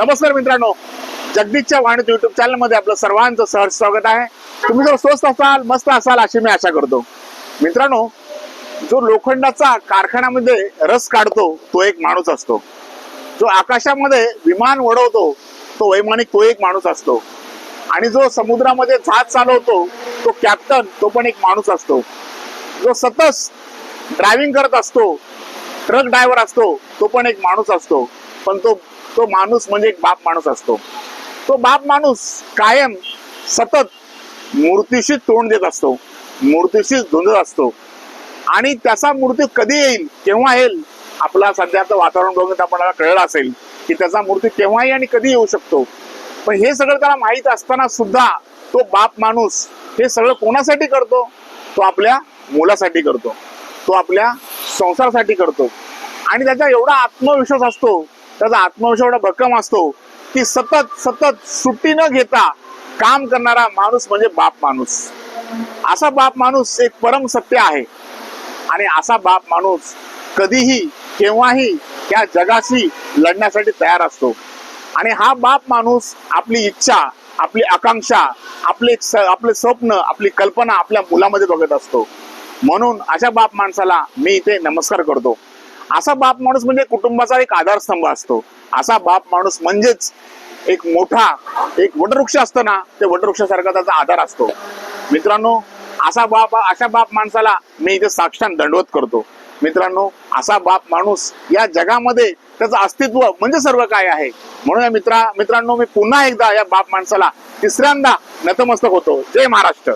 नमस्कार मित्रांनो जगदीशच्या वाणीत युट्यूब चॅनलमध्ये आपलं सर्वांचं सहर्ष स्वागत आहे. तुम्ही जर स्वस्त असाल मस्त असाल अशी मी आशा करतो. मित्रांनो जो लोखंडाचा कारखान्यामध्ये रस काढतो तो एक माणूस असतो. जो आकाशामध्ये विमान वडवतो तो वैमानिक तो एक माणूस असतो. आणि जो समुद्रामध्ये जहाज चालवतो तो कॅप्टन तो पण एक माणूस असतो. जो सतत ड्रायव्हिंग करत असतो ट्रक ड्रायव्हर असतो तो पण एक माणूस असतो. पण तो तो माणूस म्हणजे एक बाप माणूस असतो. तो बाप माणूस कायम सतत मूर्तीशी तोंड देत असतो. मूर्तीशी धुंदत असतो. आणि त्याचा मूर्ती कधी येईल केव्हा येईल आपला सध्याचं वातावरण बघून आपल्याला कळलं असेल की त्याचा मूर्ती केव्हाही आणि कधी येऊ शकतो. पण हे सगळं त्याला माहीत असताना सुद्धा तो बाप माणूस हे सगळं कोणासाठी करतो? तो आपल्या मुलासाठी करतो. तो आपल्या संसारासाठी करतो. आणि त्याचा एवढा आत्मविश्वास असतो त्याचा आत्मविश्वास एवढा भक्कम असतो की सतत सतत सुट्टी न घेता काम करणारा माणूस म्हणजे बाप माणूस. असा बाप माणूस एक परम सत्य आहे. आणि असा बाप माणूस कधीही केव्हाही या जगाशी लढण्यासाठी तयार असतो. आणि हा बाप माणूस आपली इच्छा आपली आकांक्षा आपले आपले स्वप्न आपली कल्पना आपल्या मुलामध्ये बघत असतो. म्हणून अशा बाप माणसाला मी इथे नमस्कार करतो. असा बाप माणूस म्हणजे कुटुंबाचा एक आधारस्तंभ असतो. असा बाप माणूस म्हणजेच एक मोठा एक वटवृक्ष असतं ना ते वटवृक्षासारखा त्याचा आधार असतो. मित्रांनो असा बाप अशा बाप माणसाला मी इथे साक्षात दंडवत करतो. मित्रांनो असा बाप माणूस या जगामध्ये त्याचं अस्तित्व म्हणजे सर्व काय आहे? म्हणून या मित्रा मित्रांनो मी पुन्हा एकदा या बाप माणसाला तिसऱ्यांदा नतमस्तक होतो. जय महाराष्ट्र.